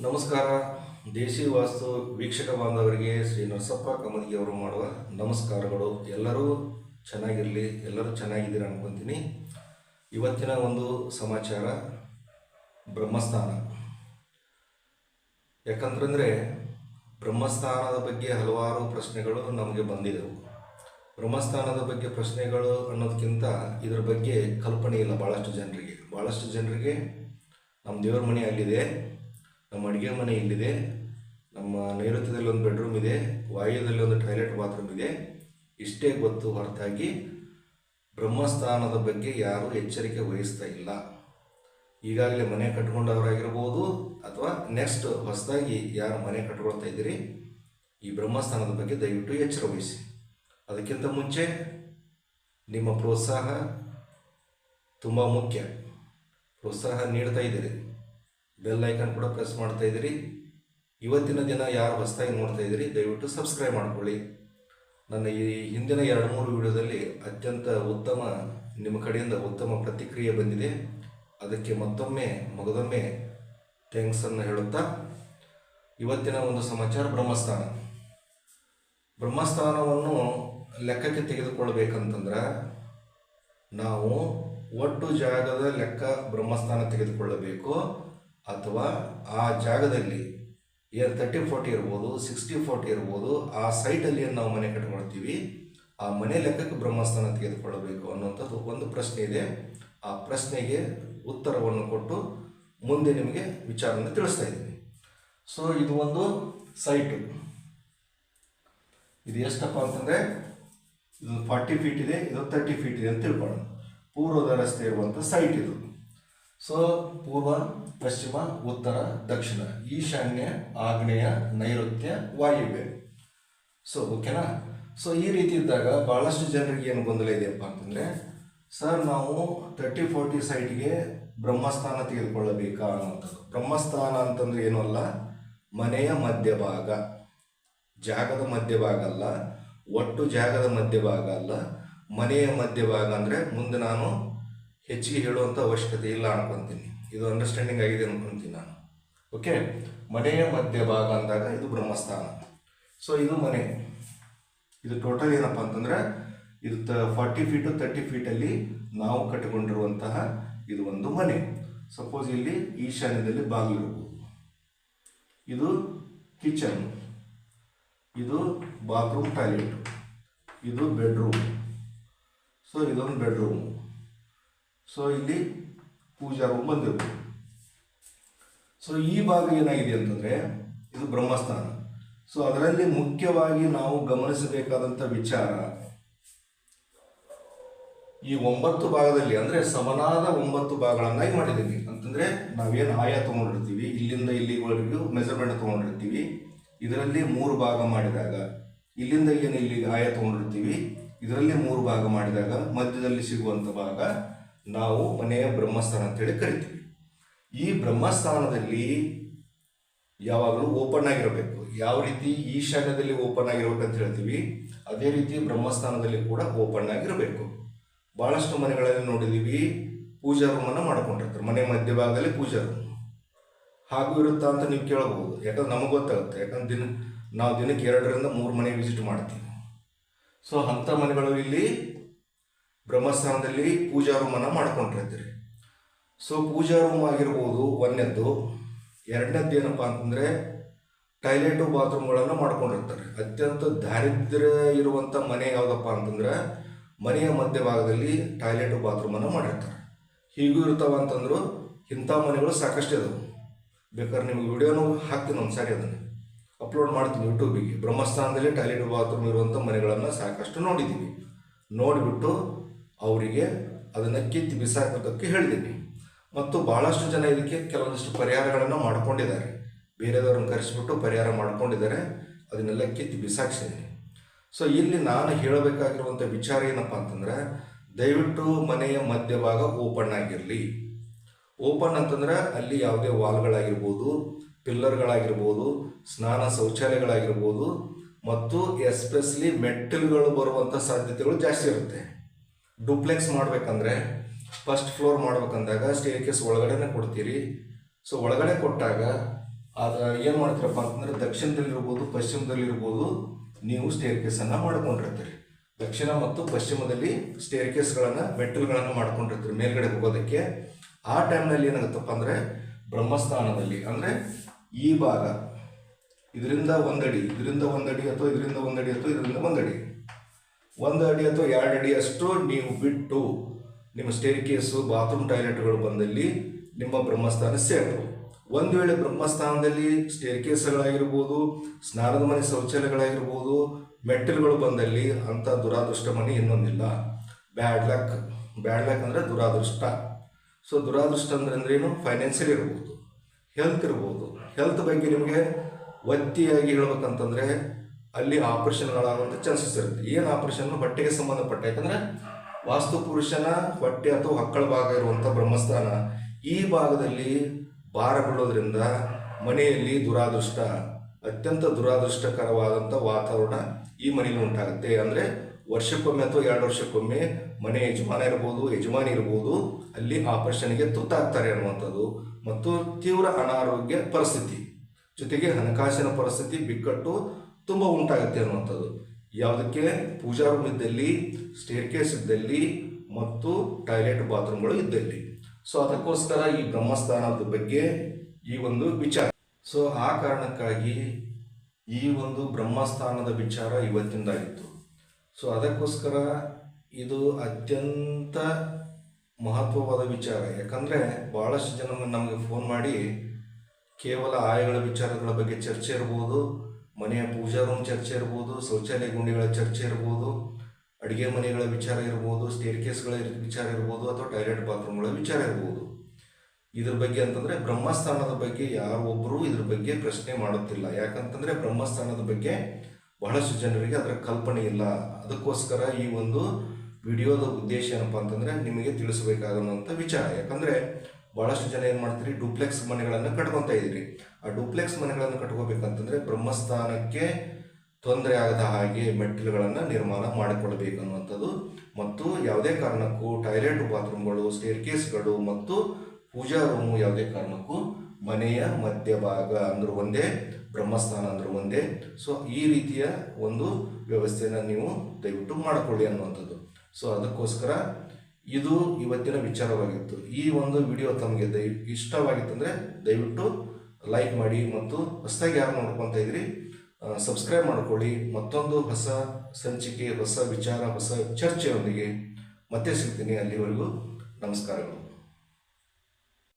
ನಮಸ್ಕಾರ. ದೇಶಿ ವಾಸ್ತು ವೀಕ್ಷಕ ಬಾಂಧವರಿಗೆ ಶ್ರೀ ನರಸಪ್ಪ ಕಮದಿಗೆ ಅವರು ಮಾಡುವ ನಮಸ್ಕಾರಗಳು. ಎಲ್ಲರೂ ಚೆನ್ನಾಗಿರಲಿ, ಎಲ್ಲರೂ ಚೆನ್ನಾಗಿದ್ದೀರ ಅನ್ಕೊಂತೀನಿ. ಇವತ್ತಿನ ಒಂದು ಸಮಾಚಾರ, ಬ್ರಹ್ಮಸ್ಥಾನ. ಯಾಕಂತಂದರೆ, ಬ್ರಹ್ಮಸ್ಥಾನದ ಬಗ್ಗೆ ಹಲವಾರು ಪ್ರಶ್ನೆಗಳು ನಮಗೆ ಬಂದಿದ್ದವು ಬ್ರಹ್ಮಸ್ಥಾನದ ಬಗ್ಗೆ ಪ್ರಶ್ನೆಗಳು ಅನ್ನೋದಕ್ಕಿಂತ ಇದರ ಬಗ್ಗೆ ಕಲ್ಪನೆ ಇಲ್ಲ ಭಾಳಷ್ಟು ಜನರಿಗೆ. ಭಾಳಷ್ಟು ಜನರಿಗೆ ನಮ್ಮ ದೇವರ ಮನೆ ಅಲ್ಲಿದೆ. ನಮ್ಮ ಅಡುಗೆ ಮನೆ ಇಲ್ಲಿದೆ ನಮ್ಮ ನೈಋತ್ಯದಲ್ಲಿ ಒಂದು ಬೆಡ್ರೂಮ್ ಇದೆ ವಾಯುದಲ್ಲಿ ಒಂದು ಟಾಯ್ಲೆಟ್ ಬಾತ್ರೂಮ್ ಇದೆ. ಇಷ್ಟೇ ಗೊತ್ತು ಹೊರತಾಗಿ ಬ್ರಹ್ಮಸ್ಥಾನದ ಬಗ್ಗೆ ಯಾರೂ ಎಚ್ಚರಿಕೆ ವಹಿಸ್ತಾ ಇಲ್ಲ. ಈಗಾಗಲೇ ಮನೆ ಕಟ್ಕೊಂಡವರಾಗಿರ್ಬೋದು ಅಥವಾ ನೆಕ್ಸ್ಟ್ ಹೊಸದಾಗಿ ಯಾರು ಮನೆ ಕಟ್ಕೊಳ್ತಾ ಇದ್ದೀರಿ, ಈ ಬ್ರಹ್ಮಸ್ಥಾನದ ಬಗ್ಗೆ ದಯವಿಟ್ಟು ಎಚ್ಚರ ವಹಿಸಿ. ಅದಕ್ಕಿಂತ ಮುಂಚೆ ನಿಮ್ಮ ಪ್ರೋತ್ಸಾಹ ತುಂಬ ಮುಖ್ಯ. ಪ್ರೋತ್ಸಾಹ ನೀಡ್ತಾ ಇದ್ದೀರಿ. ಬೆಲ್ ಐಕನ್ ಕೂಡ ಪ್ರೆಸ್ ಮಾಡ್ತಾ ಇದ್ದೀರಿ. ಇವತ್ತಿನ ದಿನ ಯಾರು ಹೊಸದಾಗಿ ನೋಡ್ತಾ ಇದ್ದೀರಿ, ದಯವಿಟ್ಟು ಸಬ್ಸ್ಕ್ರೈಬ್ ಮಾಡ್ಕೊಳ್ಳಿ. ನನ್ನ ಈ ಹಿಂದಿನ ಎರಡು ಮೂರು ವಿಡಿಯೋದಲ್ಲಿ ಅತ್ಯಂತ ಉತ್ತಮ, ನಿಮ್ಮ ಕಡೆಯಿಂದ ಉತ್ತಮ ಪ್ರತಿಕ್ರಿಯೆ ಬಂದಿದೆ. ಅದಕ್ಕೆ ಮತ್ತೊಮ್ಮೆ, ಮಗದೊಮ್ಮೆ ಥ್ಯಾಂಕ್ಸನ್ನು ಹೇಳುತ್ತಾ, ಇವತ್ತಿನ ಒಂದು ಸಮಾಚಾರ ಬ್ರಹ್ಮಸ್ಥಾನ. ಬ್ರಹ್ಮಸ್ಥಾನವನ್ನು ಲೆಕ್ಕಕ್ಕೆ ತೆಗೆದುಕೊಳ್ಳಬೇಕಂತಂದ್ರೆ ನಾವು ಒಟ್ಟು ಜಾಗದ ಲೆಕ್ಕ ಬ್ರಹ್ಮಸ್ಥಾನ ತೆಗೆದುಕೊಳ್ಳಬೇಕು. ಅಥವಾ ಆ ಜಾಗದಲ್ಲಿ ಏನು ತರ್ಟಿ ಫೋರ್ಟಿ ಇರ್ಬೋದು ಸಿಕ್ಸ್ಟಿ ಫೋರ್ಟಿ ಇರ್ಬೋದು, ಆ ಸೈಟಲ್ಲಿ ಏನು ನಾವು ಮನೆ ಕಟ್ಕೊಳ್ತೀವಿ, ಆ ಮನೆ ಲೆಕ್ಕಕ್ಕೆ ಬ್ರಹ್ಮಸ್ಥಾನ ತೆಗೆದುಕೊಳ್ಳಬೇಕು ಅನ್ನುವಂಥದ್ದು ಒಂದು ಪ್ರಶ್ನೆ ಇದೆ. ಆ ಪ್ರಶ್ನೆಗೆ ಉತ್ತರವನ್ನು ಕೊಟ್ಟು ಮುಂದೆ ನಿಮಗೆ ವಿಚಾರವನ್ನು ತಿಳಿಸ್ತಾ ಇದ್ದೀನಿ. ಸೊ ಇದು ಒಂದು ಸೈಟು ಇದು ಎಷ್ಟಪ್ಪ ಅಂತಂದರೆ, ಇದು ಫಾರ್ಟಿ ಫೀಟ್ ಇದೆ, ಇದು ತರ್ಟಿ ಫೀಟ್ ಇದೆ ಅಂತ ತಿಳ್ಕೊಳ್ಳೋಣ. ಪೂರ್ವದ ರಸ್ತೆ ಇರುವಂಥ ಸೈಟ್ ಇದು. ಸೊ ಪೂರ್ವ, ಪಶ್ಚಿಮ, ಉತ್ತರ, ದಕ್ಷಿಣ, ಈಶಾನ್ಯ, ಆಗ್ನೇಯ, ನೈಋತ್ಯ, ವಾಯುವ್ಯ. ಸೊ ಓಕೆನಾ ಸೊ ಈ ರೀತಿ ಇದ್ದಾಗ ಭಾಳಷ್ಟು ಜನರಿಗೆ ಏನು ಗೊಂದಲ ಇದೆಯಪ್ಪ ಅಂತಂದರೆ, ಸರ್, ನಾವು ತರ್ಟಿ ಫೋರ್ಟಿ ಸೈಟ್ಗೆ ಬ್ರಹ್ಮಸ್ಥಾನ ತೆಗೆದುಕೊಳ್ಳಬೇಕಾ ಅನ್ನುವಂಥದ್ದು. ಬ್ರಹ್ಮಸ್ಥಾನ ಅಂತಂದ್ರೆ ಏನೂ ಅಲ್ಲ? ಮನೆಯ ಮಧ್ಯಭಾಗ. ಜಾಗದ ಮಧ್ಯಭಾಗ ಅಲ್ಲ, ಒಟ್ಟು ಜಾಗದ ಮಧ್ಯಭಾಗ ಅಲ್ಲ. ಮನೆಯ ಮಧ್ಯಭಾಗ ಅಂದರೆ ಮುಂದೆ ನಾನು ಹೆಚ್ಚಿಗೆ ಹೇಳುವಂಥ ಅವಶ್ಯಕತೆ ಇಲ್ಲ ಅನ್ಕೊಂತೀನಿ. ಇದು ಅಂಡರ್ಸ್ಟ್ಯಾಂಡಿಂಗ್ ಆಗಿದೆ ಅನ್ಕೊಂತೀನಿ ನಾನು. ಓಕೆ ಮನೆಯ ಮಧ್ಯಭಾಗ ಅಂದಾಗ ಇದು ಬ್ರಹ್ಮಸ್ಥಾನ. ಸೊ ಇದು ಮನೆ. ಇದು ಟೋಟಲ್ ಏನಪ್ಪ ಅಂತಂದ್ರೆ, ಇದು ತ ಫಾರ್ಟಿ ಫೀಟು ತರ್ಟಿ ಫೀಟಲ್ಲಿ ನಾವು ಕಟ್ಟಿಕೊಂಡಿರುವಂತಹ ಇದು ಒಂದು ಮನೆ. ಸಪೋಸ್ ಇಲ್ಲಿ ಈಶಾನ್ಯದಲ್ಲಿ ಬಾಗಿಲು ಇದು ಕಿಚನ್ ಇದು ಬಾತ್ರೂಮ್ ಟಾಯ್ಲೆಟ್ ಇದು ಬೆಡ್ರೂಮ್ ಸೊ ಇದೊಂದು ಬೆಡ್ರೂಮ್ ಸೊ ಇಲ್ಲಿ ಪೂಜಾ ರೂಮ್ ಬಂದಿರ್ಬೋದು ಸೊ ಈ ಭಾಗ ಏನಾಗಿದೆ ಅಂತಂದರೆ, ಇದು ಬ್ರಹ್ಮಸ್ಥಾನ. ಸೊ ಅದರಲ್ಲಿ ಮುಖ್ಯವಾಗಿ ನಾವು ಗಮನಿಸಬೇಕಾದಂಥ ವಿಚಾರ, ಈ ಒಂಬತ್ತು ಭಾಗದಲ್ಲಿ, ಅಂದರೆ ಸಮನಾದ ಒಂಬತ್ತು ಭಾಗಗಳನ್ನಾಗಿ ಮಾಡಿದ್ದೀವಿ ಅಂತಂದರೆ, ನಾವೇನು ಆಯಾ ತೊಗೊಂಡಿರ್ತೀವಿ, ಇಲ್ಲಿಂದ ಇಲ್ಲಿವರೆಗೂ ಮೆಜರ್ಮೆಂಟ್ ತೊಗೊಂಡಿರ್ತೀವಿ, ಇದರಲ್ಲಿ ಮೂರು ಭಾಗ ಮಾಡಿದಾಗ, ಇಲ್ಲಿಂದ ಏನು ಇಲ್ಲಿಗೆ ಆಯ ತೊಗೊಂಡಿರ್ತೀವಿ, ಇದರಲ್ಲಿ ಮೂರು ಭಾಗ ಮಾಡಿದಾಗ, ಮಧ್ಯದಲ್ಲಿ ಸಿಗುವಂಥ ಭಾಗ ನಾವು ಮನೆಯ ಬ್ರಹ್ಮಸ್ಥಾನ ಅಂತೇಳಿ ಕರಿತೀವಿ. ಈ ಬ್ರಹ್ಮಸ್ಥಾನದಲ್ಲಿ ಯಾವಾಗಲೂ ಓಪನ್ ಆಗಿರಬೇಕು. ಯಾವ ರೀತಿ ಈಶಾನ್ಯದಲ್ಲಿ ಓಪನ್ ಆಗಿರ್ಬೇಕು ಅಂತ ಹೇಳ್ತೀವಿ, ಅದೇ ರೀತಿ ಬ್ರಹ್ಮಸ್ಥಾನದಲ್ಲಿ ಕೂಡ ಓಪನ್ ಆಗಿರಬೇಕು. ಭಾಳಷ್ಟು ಮನೆಗಳಲ್ಲಿ ನೋಡಿದ್ದೀವಿ ಪೂಜಾ ರೂಮನ್ನು ಮಾಡ್ಕೊಂಡಿರ್ತಾರೆ. ಮನೆ ಮಧ್ಯಭಾಗದಲ್ಲಿ ಪೂಜಾ ರೂಮ್ ಹಾಗೂ ಇರುತ್ತಾ ಅಂತ ನೀವು ಕೇಳಬಹುದು. ಯಾಕಂದ್ರೆ ನಮಗೆ ಗೊತ್ತಾಗುತ್ತೆ. ಯಾಕಂದ್ರೆ ದಿನ, ನಾವು ದಿನಕ್ಕೆ ಎರಡರಿಂದ ಮೂರು ಮನೆ ವಿಸಿಟ್ ಮಾಡ್ತೀವಿ. ಸೊ ಅಂಥ ಮನೆಗಳು ಇಲ್ಲಿ ಬ್ರಹ್ಮಸ್ಥಾನದಲ್ಲಿ ಪೂಜಾ ರೂಮನ್ನು ಮಾಡ್ಕೊಂಡಿರ್ತೀರಿ. ಸೊ ಪೂಜಾ ರೂಮ್ ಆಗಿರ್ಬೋದು ಒಂದನೇದ್ದು. ಎರಡನೇದ್ದು ಏನಪ್ಪ ಅಂತಂದರೆ ಟಾಯ್ಲೆಟು ಬಾತ್ರೂಮ್ಗಳನ್ನು ಮಾಡ್ಕೊಂಡಿರ್ತಾರೆ. ಅತ್ಯಂತ ದಾರಿದ್ರ್ಯ ಇರುವಂಥ ಮನೆ ಯಾವುದಪ್ಪ ಅಂತಂದ್ರೆ ಮನೆಯ ಮಧ್ಯಭಾಗದಲ್ಲಿ ಟಾಯ್ಲೆಟು ಬಾತ್ರೂಮನ್ನು ಮಾಡಿರ್ತಾರೆ. ಹೀಗೂ ಇರ್ತಾವ ಅಂತಂದ್ರು ಇಂಥ ಮನೆಗಳು ಸಾಕಷ್ಟು ಇದಾವೆ. ಬೇಕಾದ್ರೆ ನಿಮ್ಗೆ ವಿಡಿಯೋನೂ ಹಾಕ್ತೀನಿ ಒಂದು ಸಾರಿ ಅದನ್ನು. ಅಪ್ಲೋಡ್ ಮಾಡ್ತೀನಿ ಯೂಟ್ಯೂಬಿಗೆ ಬ್ರಹ್ಮಸ್ಥಾನದಲ್ಲಿ ಟಾಯ್ಲೆಟ್ ಬಾತ್ರೂಮ್ ಇರುವಂಥ ಮನೆಗಳನ್ನು ಸಾಕಷ್ಟು ನೋಡಿದ್ದೀವಿ ನೋಡಿಬಿಟ್ಟು ಅವರಿಗೆ ಅದನ್ನು ಕಿತ್ತು ಬಿಸಾಕೋದಕ್ಕೆ ಹೇಳಿದ್ದೀನಿ. ಮತ್ತು ಭಾಳಷ್ಟು ಜನ ಇದಕ್ಕೆ ಕೆಲವೊಂದಿಷ್ಟು ಪರಿಹಾರಗಳನ್ನು ಮಾಡ್ಕೊಂಡಿದ್ದಾರೆ. ಬೇರೆಯವರನ್ನು ಕರೆಸಿಬಿಟ್ಟು ಪರಿಹಾರ ಮಾಡ್ಕೊಂಡಿದ್ದಾರೆ. ಅದನ್ನೆಲ್ಲ ಕಿತ್ತು ಬಿಸಾಕ್ಸಿದ್ದೀನಿ. ಸೊ ಇಲ್ಲಿ ನಾನು ಹೇಳಬೇಕಾಗಿರುವಂಥ ವಿಚಾರ ಏನಪ್ಪ ಅಂತಂದ್ರೆ, ದಯವಿಟ್ಟು ಮನೆಯ ಮಧ್ಯಭಾಗ ಓಪನ್ ಆಗಿರಲಿ. ಓಪನ್ ಅಂತಂದ್ರೆ ಅಲ್ಲಿ ಯಾವುದೇ ವಾಲ್ಗಳಾಗಿರ್ಬೋದು, ಪಿಲ್ಲರ್ಗಳಾಗಿರ್ಬೋದು, ಸ್ನಾನ ಶೌಚಾಲಯಗಳಾಗಿರ್ಬೋದು, ಮತ್ತು ಎಸ್ಪೆಷಲಿ ಮೆಟ್ಟಿಲುಗಳು ಬರುವಂಥ ಸಾಧ್ಯತೆಗಳು ಜಾಸ್ತಿ ಇರುತ್ತೆ. ಡುಪ್ಲೆಕ್ಸ್ ಮಾಡಬೇಕಂದ್ರೆ ಫಸ್ಟ್ ಫ್ಲೋರ್ ಮಾಡ್ಬೇಕಂದಾಗ ಸ್ಟೇರ್ ಕೇಸ್ ಒಳಗಡೆನೆ ಕೊಡ್ತೀರಿ. ಸೊ ಒಳಗಡೆ ಕೊಟ್ಟಾಗ ಆದ್ರೆ ಏನು ಮಾಡ್ತೀರಪ್ಪ ಅಂತಂದ್ರೆ ದಕ್ಷಿಣದಲ್ಲಿರ್ಬೋದು, ಪಶ್ಚಿಮದಲ್ಲಿರ್ಬೋದು ನೀವು ಸ್ಟೇರ್ ಕೇಸನ್ನು ಮಾಡ್ಕೊಂಡಿರ್ತೀರಿ. ದಕ್ಷಿಣ ಮತ್ತು ಪಶ್ಚಿಮದಲ್ಲಿ ಸ್ಟೇರ್ ಕೇಸ್ಗಳನ್ನು ಮೆಟ್ಟಿಲುಗಳನ್ನು ಮಾಡ್ಕೊಂಡಿರ್ತೀರಿ ಮೇಲ್ಗಡೆ ಹೋಗೋದಕ್ಕೆ. ಆ ಟೈಮ್ನಲ್ಲಿ ಏನಾಗುತ್ತಪ್ಪ ಅಂದರೆ ಬ್ರಹ್ಮಸ್ಥಾನದಲ್ಲಿ ಅಂದರೆ ಈ ಭಾಗ, ಇದರಿಂದ ಒಂದಡಿ ಇದರಿಂದ ಒಂದಡಿ ಅಥವಾ ಇದರಿಂದ ಒಂದಡಿ ಅಥವಾ ಇದರಿಂದ ಒಂದಡಿ. ಒಂದು ಅಡಿ ಅಥವಾ ಎರಡು ಅಡಿಯಷ್ಟು ನೀವು ಬಿಟ್ಟು ನಿಮ್ಮ ಸ್ಟೇರ್ ಕೇಸು ಬಾತ್ರೂಮ್ ಟಾಯ್ಲೆಟ್ಗಳು ಬಂದಲ್ಲಿ ನಿಮ್ಮ ಬ್ರಹ್ಮಸ್ಥಾನ ಸೇರ್ಬೋದು ಒಂದು ವೇಳೆ ಬ್ರಹ್ಮಸ್ಥಾನದಲ್ಲಿ ಸ್ಟೇರ್ ಕೇಸ್ಗಳಾಗಿರ್ಬೋದು ಸ್ನಾನದ ಮನೆ ಶೌಚಾಲಯಗಳಾಗಿರ್ಬೋದು, ಮೆಟ್ಟಿಲುಗಳು ಬಂದಲ್ಲಿ ಅಂಥ ದುರಾದೃಷ್ಟ ಮನೆ ಇನ್ನೊಂದಿಲ್ಲ. ಬ್ಯಾಡ್ ಲಕ್ ಬ್ಯಾಡ್ ಲಕ್ ಅಂದರೆ ದುರಾದೃಷ್ಟ. ಸೊ ದುರಾದೃಷ್ಟ ಅಂದ್ರೆ ಅಂದ್ರೇನು ಫೈನಾನ್ಷಿಯಲ್ ಇರ್ಬೋದು ಹೆಲ್ತ್ ಇರ್ಬೋದು. ಹೆಲ್ತ್ ಬಗ್ಗೆ ನಿಮಗೆ ಒತ್ತಿಯಾಗಿ ಹೇಳ್ಬೇಕಂತಂದ್ರೆ ಅಲ್ಲಿ ಆಪರೇಷನ್ಗಳಾಗುವಂಥ ಚಾನ್ಸಸ್ ಇರುತ್ತೆ. ಏನು ಆಪರೇಷನ್? ಹೊಟ್ಟೆಗೆ ಸಂಬಂಧಪಟ್ಟ. ಯಾಕಂದ್ರೆ ವಾಸ್ತು ಪುರುಷನ ಹೊಟ್ಟೆ ಅಥವಾ ಹಕ್ಕಳ ಭಾಗ ಇರುವಂಥ ಬ್ರಹ್ಮಸ್ಥಾನ ಈ ಭಾಗದಲ್ಲಿ ಭಾರ ಬೀಳೋದ್ರಿಂದ ಮನೆಯಲ್ಲಿ ದುರಾದೃಷ್ಟ, ಅತ್ಯಂತ ದುರಾದೃಷ್ಟಕರವಾದಂಥ ವಾತಾವರಣ ಈ ಮನೆಯಲ್ಲಿ ಉಂಟಾಗುತ್ತೆ. ಅಂದರೆ ವರ್ಷಕ್ಕೊಮ್ಮೆ ಅಥವಾ ಎರಡು ವರ್ಷಕ್ಕೊಮ್ಮೆ ಮನೆ ಯಜಮಾನ ಇರ್ಬೋದು, ಯಜಮಾನಿ ಇರ್ಬೋದು, ಅಲ್ಲಿ ಆಪರೇಷನ್ಗೆ ತುತ್ತಾಗ್ತಾರೆ ಅನ್ನುವಂಥದ್ದು ಮತ್ತು ತೀವ್ರ ಅನಾರೋಗ್ಯ ಪರಿಸ್ಥಿತಿ. ಜೊತೆಗೆ ಹಣಕಾಸಿನ ಪರಿಸ್ಥಿತಿ ಬಿಕ್ಕಟ್ಟು ತುಂಬ ಉಂಟಾಗುತ್ತೆ ಅನ್ನುವಂಥದ್ದು. ಯಾವುದಕ್ಕೆ? ಪೂಜಾ ರೂಮ್ ಇದ್ದಲ್ಲಿ ಸ್ಟೇರ್ ಕೇಸ್ ಇದ್ದಲ್ಲಿ ಮತ್ತು ಟಾಯ್ಲೆಟ್ ಬಾತ್ರೂಮ್ಗಳು ಇದ್ದಲ್ಲಿ. ಸೊ ಅದಕ್ಕೋಸ್ಕರ ಈ ಬ್ರಹ್ಮಸ್ಥಾನದ ಬಗ್ಗೆ ಈ ಒಂದು ವಿಚಾರ. ಸೊ ಆ ಕಾರಣಕ್ಕಾಗಿ ಈ ಒಂದು ಬ್ರಹ್ಮಸ್ಥಾನದ ವಿಚಾರ ಇವತ್ತಿಂದಾಗಿತ್ತು. ಸೊ ಅದಕ್ಕೋಸ್ಕರ ಇದು ಅತ್ಯಂತ ಮಹತ್ವವಾದ ವಿಚಾರ. ಯಾಕಂದರೆ ಭಾಳಷ್ಟು ಜನ ನಮಗೆ ಫೋನ್ ಮಾಡಿ ಕೇವಲ ಆಯಗಳ ವಿಚಾರಗಳ ಬಗ್ಗೆ ಚರ್ಚೆ ಇರ್ಬೋದು ಮನೆಯ ಪೂಜಾ ರೂಮ್ ಚರ್ಚೆ ಇರ್ಬೋದು, ಶೌಚಾಲಯ ಗುಂಡಿಗಳ ಚರ್ಚೆ ಇರ್ಬೋದು, ಅಡುಗೆ ಮನೆಗಳ ವಿಚಾರ ಇರ್ಬೋದು ಸ್ಟೇರ್ ಕೇಸ್ಗಳ ವಿಚಾರ ಇರ್ಬೋದು ಅಥವಾ ಟಾಯ್ಲೆಟ್ ಬಾತ್ರೂಮ್ಗಳ ವಿಚಾರ ಇರ್ಬೋದು. ಇದ್ರ ಬಗ್ಗೆ ಅಂತಂದರೆ ಬ್ರಹ್ಮಸ್ಥಾನದ ಬಗ್ಗೆ ಯಾರೊಬ್ಬರೂ ಇದ್ರ ಬಗ್ಗೆ ಪ್ರಶ್ನೆ ಮಾಡುತ್ತಿಲ್ಲ. ಯಾಕಂತಂದರೆ ಬ್ರಹ್ಮಸ್ಥಾನದ ಬಗ್ಗೆ ಬಹಳಷ್ಟು ಜನರಿಗೆ ಅದರ ಕಲ್ಪನೆ ಇಲ್ಲ. ಅದಕ್ಕೋಸ್ಕರ ಈ ಒಂದು ವಿಡಿಯೋದ ಉದ್ದೇಶ ಏನಪ್ಪಾ ಅಂತಂದರೆ ನಿಮಗೆ ತಿಳಿಸಬೇಕಾಗನ್ನುವಂಥ ವಿಚಾರ. ಯಾಕಂದ್ರೆ ಬಹಳಷ್ಟು ಜನ ಏನು ಮಾಡ್ತೀರಿ? ಡೂಪ್ಲೆಕ್ಸ್ ಮನೆಗಳನ್ನು ಕಟ್ಕೊತಾ ಇದ್ದೀರಿ. ಆ ಡೂಪ್ಲೆಕ್ಸ್ ಮನೆಗಳನ್ನು ಕಟ್ಕೋಬೇಕಂತಂದ್ರೆ ಬ್ರಹ್ಮಸ್ಥಾನಕ್ಕೆ ತೊಂದರೆ ಆಗದ ಹಾಗೆ ಮೆಟ್ಟಿಲುಗಳನ್ನು ನಿರ್ಮಾಣ ಮಾಡಿಕೊಳ್ಬೇಕು ಅನ್ನುವಂಥದ್ದು ಮತ್ತು ಯಾವುದೇ ಕಾರಣಕ್ಕೂ ಟಾಯ್ಲೆಟ್ ಬಾತ್ರೂಮ್ಗಳು ಸ್ಟೇರ್ ಕೇಸ್ಗಳು ಮತ್ತು ಪೂಜಾ ರೂಮು ಯಾವುದೇ ಕಾರಣಕ್ಕೂ ಮನೆಯ ಮಧ್ಯಭಾಗ ಅಂದ್ರೆ ಒಂದೇ, ಬ್ರಹ್ಮಸ್ಥಾನ ಅಂದ್ರೆ ಒಂದೇ. ಸೊ ಈ ರೀತಿಯ ಒಂದು ವ್ಯವಸ್ಥೆಯನ್ನು ನೀವು ದಯವಿಟ್ಟು ಮಾಡಿಕೊಳ್ಳಿ ಅನ್ನುವಂಥದ್ದು. ಸೊ ಅದಕ್ಕೋಸ್ಕರ ಇದು ಇವತ್ತಿನ ವಿಚಾರವಾಗಿತ್ತು. ಈ ಒಂದು ವಿಡಿಯೋ ತಮಗೆ ದಯ ಇಷ್ಟವಾಗಿತ್ತಂದರೆ ದಯವಿಟ್ಟು ಲೈಕ್ ಮಾಡಿ ಮತ್ತು ಹೊಸದಾಗಿ ಯಾರು ನೋಡ್ಕೊತಾ ಇದ್ರಿ ಸಬ್ಸ್ಕ್ರೈಬ್ ಮಾಡ್ಕೊಳ್ಳಿ. ಮತ್ತೊಂದು ಹೊಸ ಸಂಚಿಕೆ, ಹೊಸ ವಿಚಾರ, ಹೊಸ ಚರ್ಚೆಯೊಂದಿಗೆ ಮತ್ತೆ ಸಿಗ್ತೀನಿ. ಅಲ್ಲಿವರೆಗೂ ನಮಸ್ಕಾರಗಳು.